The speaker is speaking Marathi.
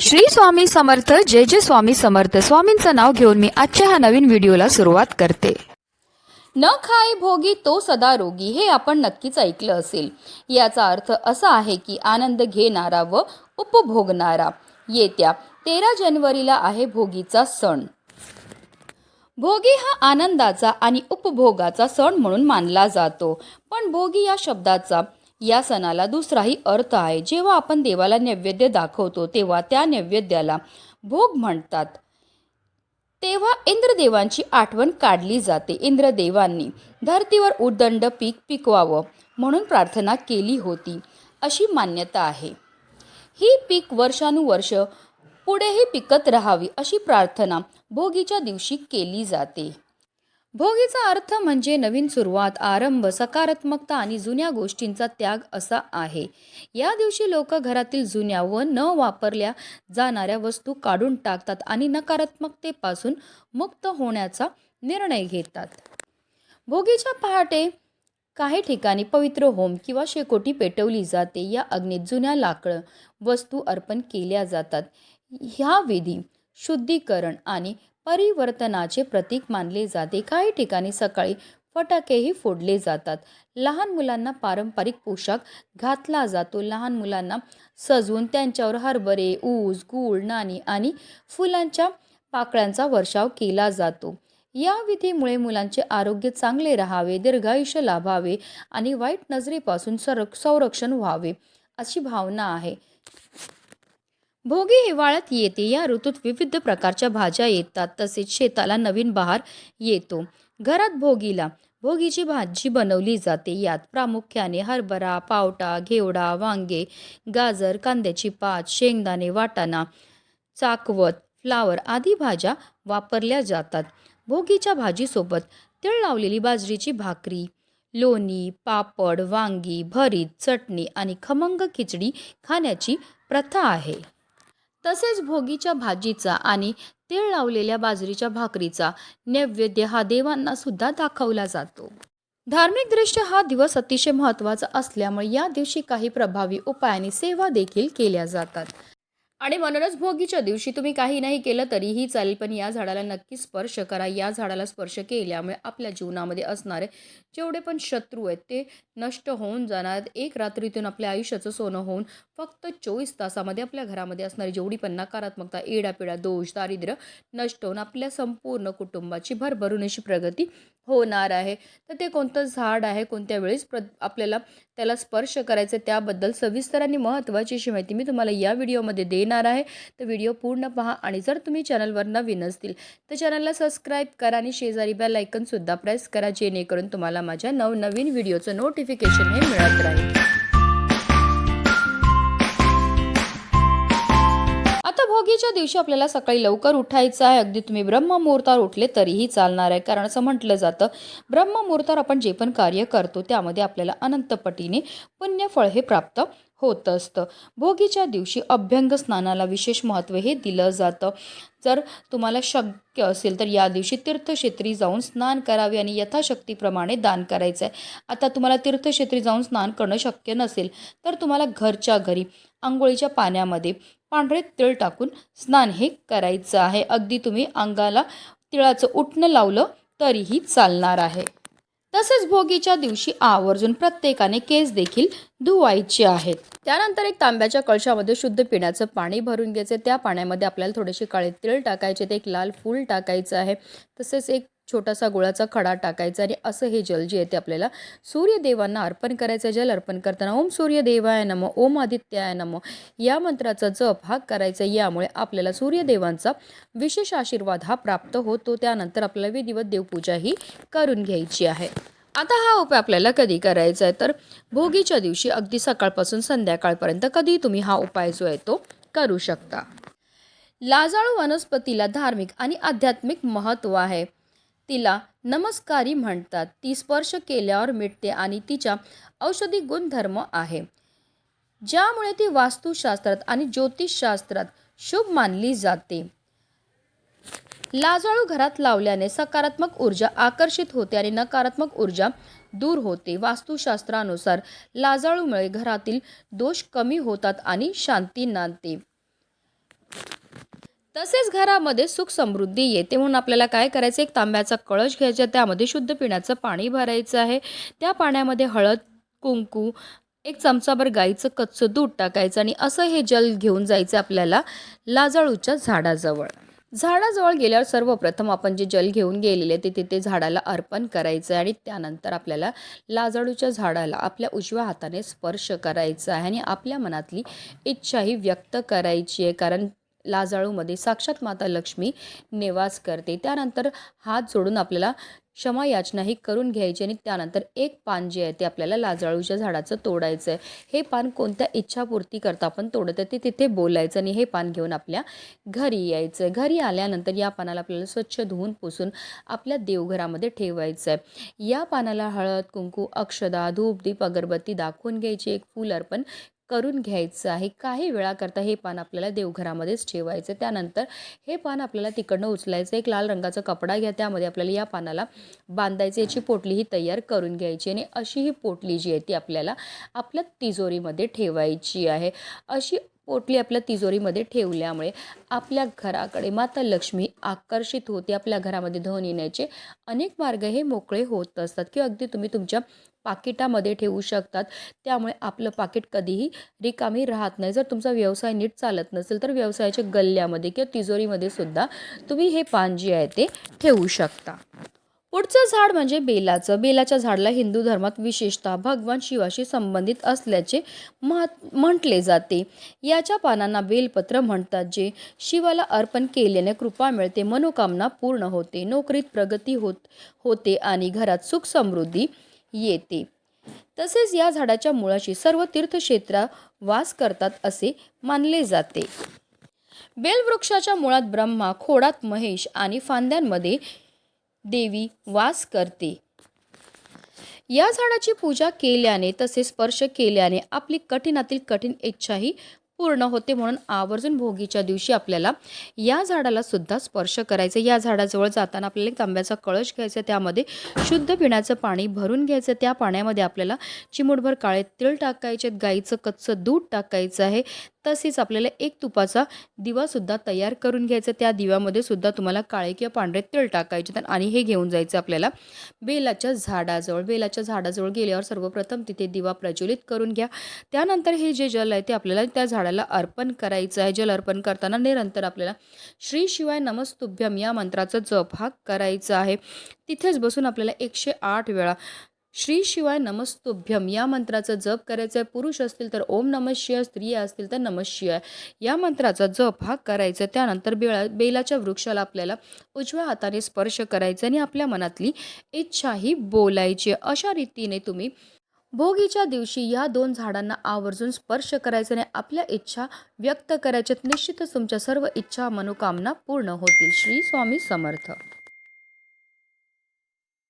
श्री स्वामी समर्थ जय जय स्वामी समर्थ. स्वामींचं नाव घेऊन मी आजच्या ह्या नवीन व्हिडिओला सुरुवात करते. न खाय भोगी तो सदा रोगी हे आपण नक्कीच ऐकलं असेल. याचा अर्थ असा आहे की आनंद घेणारा व उपभोगणारा. येत्या तेरा जानेवारीला आहे भोगीचा सण. भोगी हा आनंदाचा आणि उपभोगाचा सण म्हणून मानला जातो. पण भोगी या शब्दाचा या सणाला दुसराही अर्थ आहे. जेव्हा आपण देवाला नैवेद्य दाखवतो तेव्हा त्या नैवेद्याला भोग म्हणतात. तेव्हा इंद्रदेवांची आठवण काढली जाते. इंद्रदेवांनी धरतीवर उदंड पीक पिकवावं म्हणून प्रार्थना केली होती. अशी मान्यता आहे. ही पीक वर्षानुवर्ष पुढेही पिकत राहावी अशी प्रार्थना भोगीच्या दिवशी केली जाते. भोगीचा अर्थ म्हणजे नवीन सुरुवात आरंभ सकारात्मकता आणि जुन्या गोष्टींचा त्याग असा आहे. या दिवशी लोक घरातील जुन्या व न वापरल्या जाणाऱ्या वस्तू काढून टाकतात आणि नकारात्मकतेपासून मुक्त होण्याचा निर्णय घेतात. भोगीच्या पहाटे काही ठिकाणी पवित्र होम किंवा शेकोटी पेटवली जाते. या अग्नीत जुन्या लाकडं वस्तू अर्पण केल्या जातात. ह्या विधी शुद्धीकरण आणि परिवर्तनाचे प्रतीक मानले जाते. काही ठिकाणी सकाळी फटाकेही फोडले जातात. लहान मुलांना पारंपरिक पोशाख घातला जातो. लहान मुलांना सजवून त्यांच्यावर हरभरे ऊस गूळ नाणी आणि फुलांच्या पाकळ्यांचा वर्षाव केला जातो. या विधीमुळे मुलांचे आरोग्य चांगले राहावे दीर्घायुष्य लाभावे आणि वाईट नजरेपासून संरक्षण व्हावे अशी भावना आहे. भोगी हिवाळ्यात येते. या ऋतूत विविध प्रकारच्या भाज्या येतात. तसेच शेताला नवीन बहार येतो. घरात भोगीला भोगीची भाजी बनवली जाते. यात प्रामुख्याने हरभरा पावटा घेवडा वांगे गाजर कांद्याची पात शेंगदाणे वाटाणा चाकवत फ्लावर आदी भाज्या वापरल्या जातात. भोगीच्या भाजीसोबत तिळ लावलेली बाजरीची भाकरी लोणी पापड वांगी भरीत चटणी आणि खमंग खिचडी खाण्याची प्रथा आहे. तसेच भोगीच्या भाजीचा आणि तीळ लावलेल्या बाजरीच्या भाकरीचा नैवेद्य हा देवांना सुद्धा दाखवला जातो. धार्मिकदृष्ट्या हा दिवस अतिशय महत्त्वाचा असल्यामुळे या दिवशी काही प्रभावी उपाय आणि सेवा देखील केल्या जातात. आणि म्हणूनच भोगीच्या दिवशी तुम्ही काही नाही केलं तरीही चालेल पण या झाडाला नक्की स्पर्श करा. या झाडाला स्पर्श केल्यामुळे आपल्या जीवनामध्ये असणारे जेवढे पण शत्रू आहेत ते नष्ट होऊन जाणार. एक रात्रीतून आपल्या आयुष्याचं सोनं होऊन फक्त चोवीस तासामध्ये आपल्या घरामध्ये असणारी जेवढी पण नकारात्मकता एडापिडा दोष दारिद्र्य नष्ट होऊन आपल्या संपूर्ण कुटुंबाची भरभरून अशी प्रगती होणार आहे. तर ते कोणतं झाड आहे कोणत्या वेळेस प्र आपल्याला त्याला स्पर्श करायचं आहे त्याबद्दल सविस्तर आणि महत्त्वाची अशी माहिती मी तुम्हाला या व्हिडिओमध्ये देईन येणार आहे तर व्हिडिओ पूर्ण पहा आणि जर तुम्ही चॅनलवर नवीन असतील तर चॅनलला सबस्क्राईब करा आणि शेजारी बेल आयकनसुद्धा प्रेस करा जेणेकरून तुम्हाला माझ्या नवनवीन व्हिडिओचं नोटिफिकेशन हे मिळत राहील. आता भोगीच्या दिवशी आपल्याला सकाळी लवकर उठायचं आहे. अगदी तुम्ही ब्रह्ममुहूर्तावर उठले तरीही चालणार आहे कारण असं म्हटलं जातं ब्रह्ममुहूर्तावर आपण जे पण कार्य करतो त्यामध्ये आपल्याला अनंतपटीने पुण्यफळ हे प्राप्त होत असतं. भोगीच्या दिवशी अभ्यंग स्नानाला विशेष महत्त्व हे दिलं जातं. जर तुम्हाला शक्य असेल तर या दिवशी तीर्थक्षेत्री जाऊन स्नान करावे आणि यथाशक्तीप्रमाणे दान करायचं आहे. आता तुम्हाला तीर्थक्षेत्री जाऊन स्नान करणं शक्य नसेल तर तुम्हाला घरच्या घरी आंघोळीच्या पाण्यामध्ये पांढरे तिळ टाकून स्नान हे करायचं आहे. अगदी तुम्ही अंगाला तिळाचं उठणं लावलं तरीही चालणार आहे. तसेच भोगीच्या दिवशी आवर्जून प्रत्येकाने केस देखील धुवायचे आहेत. त्यानंतर एक तांब्याच्या कळशामध्ये शुद्ध पिण्याचं पाणी भरून घ्यायचं. त्या पाण्यामध्ये आपल्याला थोडेसे काळे तिळ टाकायचे. ते एक लाल फूल टाकायचं आहे. तसेच एक छोटासा गुळाचा खडा टाकायचा आणि असं हे जल जे आहे ते आपल्याला सूर्यदेवांना अर्पण करायचं जल अर्पण करताना ओम सूर्यदेवाय नम ओम आदित्याय नम या मंत्राचा जप हा करायचा यामुळे आपल्याला सूर्यदेवांचा विशेष आशीर्वाद हा प्राप्त होतो. त्यानंतर आपल्याला विधिवत देवपूजा ही करून घ्यायची आहे. आता हा उपाय आपल्याला कधी करायचा आहे? तर भोगीच्या दिवशी अगदी सकाळपासून संध्याकाळपर्यंत कधी तुम्ही हा उपाय जो आहे तो करू शकता. लाजाळू वनस्पतीला धार्मिक आणि आध्यात्मिक महत्त्व आहे. तिला नमस्कारी म्हणतात. ती स्पर्श केल्यावर मिटते आणि तिच्या औषधी गुणधर्म आहे. ज्यामुळे ती वास्तुशास्त्रात आणि ज्योतिषशास्त्रात शुभ मानली जाते. लाजाळू घरात लावल्याने सकारात्मक ऊर्जा आकर्षित होते आणि नकारात्मक ऊर्जा दूर होते. वास्तुशास्त्रानुसार लाजाळूमुळे घरातील दोष कमी होतात आणि शांती नांदते. तसेच घरामध्ये सुख समृद्धी येते म्हणून आपल्याला काय करायचं? एक तांब्याचा कळश घ्यायचा त्यामध्ये शुद्ध पिण्याचं पाणी भरायचं आहे. त्या पाण्यामध्ये हळद कुंकू एक चमचाभर गाईचं कच्चं दूध टाकायचं आणि असं हे जल घेऊन जायचं आपल्याला लाजाळूच्या झाडाजवळ. झाडाजवळ गेल्यावर सर्वप्रथम आपण जे जल घेऊन गेलेले ते तिथे झाडाला अर्पण करायचं आहे आणि त्यानंतर आपल्याला लाजाळूच्या झाडाला आपल्या उजव्या हाताने स्पर्श करायचा आहे आणि आपल्या मनातली इच्छाही व्यक्त करायची आहे. कारण लाजाळूमध्ये साक्षात माता लक्ष्मी निवास करते. त्यानंतर हात जोडून आपल्याला क्षमा याचनाही करून घ्यायची आणि त्यानंतर एक पान जे आहे ते आपल्याला लाजाळूच्या झाडाचं तोडायचं आहे हे पान कोणत्या इच्छापूर्ती करता आपण तोडत आहे ते तिथे बोलायचं आणि हे पान घेऊन आपल्या घरी यायचं घरी आल्यानंतर या पानाला आपल्याला स्वच्छ धुवून पुसून आपल्या देवघरामध्ये ठेवायचं आहे या पानाला हळद कुंकू अक्षदा धूप दीप अगरबत्ती दाखवून घ्यायची. एक फूल अर्पण करून घ्यायचं आहे. काही वेळाकरता हे पान आपल्याला देवघरामध्येच ठेवायचं. त्यानंतर हे पान आपल्याला तिकडनं उचलायचं. एक लाल रंगाचा कपडा घ्या. त्यामध्ये आपल्याला या पानाला बांधायचं. याची पोटली ही तयार करून घ्यायची आणि अशी ही पोटली जी आहे ती आपल्याला आपल्या तिजोरीमध्ये ठेवायची आहे. अशी पोटली आपल्या तिजोरीमध्ये ठेवल्यामुळे आपल्या घराकडे माता लक्ष्मी आकर्षित होते. आपल्या घरामध्ये धन येण्याचे अनेक मार्ग हे मोकळे होत असतात किंवा अगदी तुम्ही तुमच्या पाकिटामध्ये ठेवू शकतात. त्यामुळे आपलं पाकिट कधीही रिकामी राहत नाही. जर तुमचा व्यवसाय नीट चालत नसेल तर व्यवसायाच्या गल्ल्यामध्ये किंवा तिजोरीमध्ये सुद्धा तुम्ही हे पान जे आहे ते ठेवू शकता. पुढचं झाड म्हणजे बेलाचं. बेलाच्या झाडाला हिंदू धर्मात विशेषतः भगवान शिवाशी संबंधित असल्याचे महत् म्हटले जाते. याच्या पानांना बेलपत्र म्हणतात जे शिवाला अर्पण केल्याने कृपा मिळते मनोकामना पूर्ण होते नोकरीत प्रगती होत होते आणि घरात सुख समृद्धी येते. तसेच या झाडाच्या मुळाशी सर्व तीर्थक्षेत्रा वास करतात असे मानले जाते. बेलवृक्षाच्या मुळात ब्रह्मा खोडात महेश आणि फांद्यांमध्ये देवी वास करते. या झाडाची पूजा केल्याने तसेच स्पर्श केल्याने आपली कठीणातील कठीण इच्छाही पूर्ण होते म्हणून आवर्जून भोगीच्या दिवशी आपल्याला या झाडाला सुद्धा स्पर्श करायचं. या झाडाजवळ जाताना आपल्याला एक तांब्याचा कळश घ्यायचा त्यामध्ये शुद्ध पिण्याचं पाणी भरून घ्यायचं. त्या पाण्यामध्ये आपल्याला चिमूटभर काळे तिळ टाकायचे गाईचं कच्चं दूध टाकायचं आहे. तसेच आपल्याला एक तुपाचा दिवासुद्धा तयार करून घ्यायचा. त्या दिव्यामध्ये सुद्धा तुम्हाला काळे किंवा पांढरे तिळ टाकायचे तर आणि हे घेऊन जायचं आपल्याला बेलाच्या झाडाजवळ. बेलाच्या झाडाजवळ गेल्यावर सर्वप्रथम तिथे दिवा प्रज्वलित करून घ्या. त्यानंतर हे जे जल आहे ते आपल्याला त्या झाडा झाडाला अर्पण करायचं आहे. जल अर्पण करताना निरंतर आपल्याला श्री शिवाय नमस्तुभ्यम या मंत्राचा जप हा करायचा आहे. तिथेच बसून आपल्याला एकशे आठ वेळा श्री शिवाय नमस्तुभ्यम या मंत्राचा जप करायचा आहे पुरुष असतील तर ओम नम शिवाय स्त्रिया असतील तर नम शिवाय या मंत्राचा जप हा करायचा आहे. त्यानंतर बेळा बेलाच्या वृक्षाला आपल्याला उजव्या हाताने स्पर्श करायचा आणि आपल्या मनातली इच्छाही बोलायची अशा रीतीने तुम्ही भोगीच्या दिवशी या दोन झाडांना आवर्जून स्पर्श करायचे आणि आपल्या इच्छा व्यक्त करायच्यात. निश्चितच तुमच्या सर्व इच्छा मनोकामना पूर्ण होतील. श्री स्वामी समर्थ.